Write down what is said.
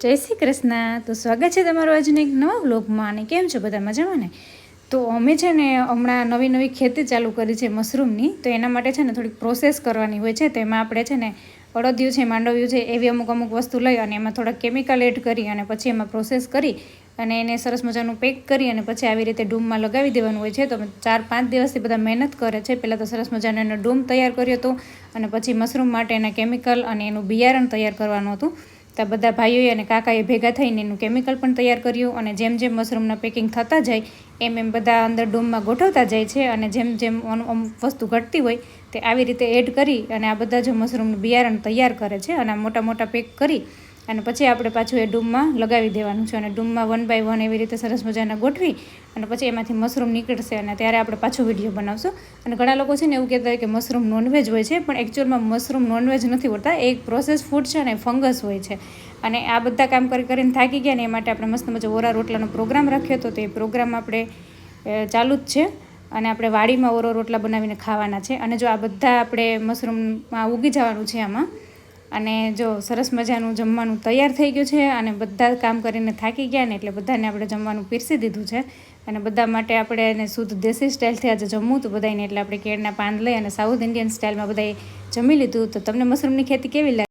જય શ્રી કૃષ્ણ. તો સ્વાગત છે તમારું આજના એક નવા વ્લોગમાં અને કેમ છો બધા મજામાં ને? તો અમે છે ને હમણાં નવી નવી ખેતી ચાલુ કરી છે મશરૂમની. તો એના માટે છે ને થોડીક પ્રોસેસ કરવાની હોય છે. તો એમાં આપણે છે ને અડદિયું છે, માંડવ્યું છે, એવી અમુક અમુક વસ્તુ લઈ અને એમાં થોડા કેમિકલ એડ કરી અને પછી એમાં પ્રોસેસ કરી અને એને સરસ મજાનું પેક કરી અને પછી આવી રીતે ડૂમમાં લગાવી દેવાનું હોય છે. તો ચાર પાંચ દિવસથી બધા મહેનત કરે છે. પહેલાં તો સરસ મજાનો એનો ડૂમ તૈયાર કર્યો હતો અને પછી મશરૂમ માટે એના કેમિકલ અને એનું બિયારણ તૈયાર કરવાનું હતું. તો બધા ભાઈઓએ અને કાકાએ ભેગા થઈને એનું કેમિકલ પણ તૈયાર કર્યું અને જેમ જેમ મશરૂમના પેકિંગ થતા જાય, એમ એમ બધા અંદર ડૂમમાં ગોઠવતા જાય છે અને જેમ જેમ વસ્તુ ઘટતી હોય તે આવી રીતે એડ કરી અને આ બધા જ મશરૂમનું બિયારણ તૈયાર કરે છે અને આ મોટા મોટા પેક કરી અને પછી આપણે પાછું એ ડૂમમાં લગાવી દેવાનું છે અને ડૂમમાં વન બાય વન એવી રીતે સરસ મજાના ગોઠવી અને પછી એમાંથી મશરૂમ નીકળશે અને ત્યારે આપણે પાછો વીડિયો બનાવશું. અને ઘણા લોકો છે ને એવું કહેતા હોય કે મશરૂમ નોનવેજ હોય છે, પણ એકચ્યુઅલમાં મશરૂમ નોનવેજ નથી હોતા. એક પ્રોસેસ ફૂડ છે અને ફંગસ હોય છે. અને આ બધા કામ કરી કરીને થાકી ગયા ને એ માટે આપણે મસ્ત મજા ઓરા રોટલાનો પ્રોગ્રામ રાખ્યો હતો તો એ પ્રોગ્રામ આપણે ચાલુ જ છે. અને આપણે વાડીમાં ઓરો રોટલા બનાવીને ખાવાના છે. અને જો આ બધા આપણે મશરૂમમાં ઉગી જવાનું છે આમાં અને જો સરસ મજાનું જમવાનું તૈયાર થઈ ગયું છે અને બધા કામ કરીને થાકી ગયા ને એટલે બધાને આપણે જમવાનું પીરસી દીધું છે. અને બધા માટે આપણે એને શુદ્ધ દેશી સ્ટાઇલથી આજે જમવું હતું બધાને એટલે આપણે કેળના પાન લઈ અને સાઉથ ઇન્ડિયન સ્ટાઇલમાં બધાએ જમી લીધું. તો તમને મશરૂમની ખેતી કેવી લાગી?